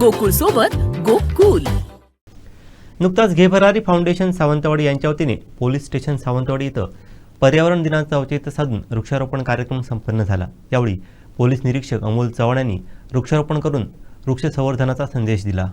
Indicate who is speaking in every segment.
Speaker 1: गोकुळ सोबत गोकुल.
Speaker 2: नुकताच घेभरारी फाउंडेशन सावंतवाडी यांच्या वतीने पोलीस स्टेशन सावंतवाडी इथं पर्यावरण दिनाचं औचित्य साधून वृक्षारोपण कार्यक्रम संपन्न झाला. यावेळी पोलीस निरीक्षक अमोल चव्हाण यांनी वृक्षारोपण करून वृक्ष संवर्धनाचा संदेश दिला.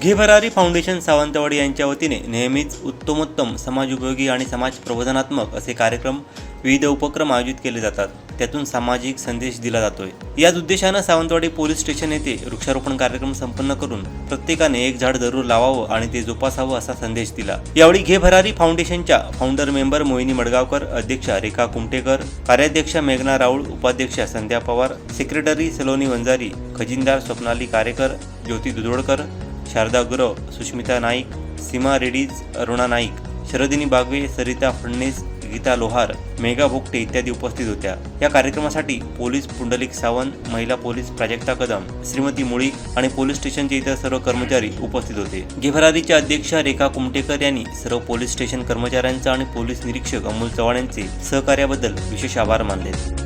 Speaker 2: घेभरारी फाउंडेशन सावंतवाडी यांच्या वतीने नेहमीच उत्तमोत्तम समाजोपयोगी आणि समाज प्रबोधनात्मक असे कार्यक्रम विविध उपक्रम आयोजित केले जातात. त्यातून सामाजिक संदेश दिला जातोय. याच उद्देशानं सावंतवाडी पोलीस स्टेशन येथे वृक्षारोपण कार्यक्रम संपन्न करून प्रत्येकाने एक झाड जरूर लावावं आणि ते जोपासावं असा संदेश दिला. यावेळी घे भरारी फाउंडेशनच्या फाउंडर मेंबर मोहिनी मडगावकर अध्यक्षा रेखा कुमटेकर कार्याध्यक्षा मेघना राऊळ उपाध्यक्षा संध्या पवार सेक्रेटरी सलोनी वंजारी खजिनदार स्वप्नाली कारेकर ज्योती दुधोडकर शारदा गुरव सुष्मिता नाईक सीमा रेडीज अरुणा नाईक शरदिनी बागवे सरिता फडणीस गीता लोहार मेघा भोगटे इत्यादी उपस्थित होत्या. या कार्यक्रमासाठी पोलीस पुंडलिक सावंत महिला पोलीस प्राजक्ता कदम श्रीमती मुळी आणि पोलीस स्टेशनचे इतर सर्व कर्मचारी उपस्थित होते. घेभरारीच्या अध्यक्षा रेखा कुमटेकर यांनी सर्व पोलीस स्टेशन कर्मचाऱ्यांचा आणि पोलीस निरीक्षक अमोल चव्हाण यांचे सहकार्याबद्दल विशेष आभार मानले.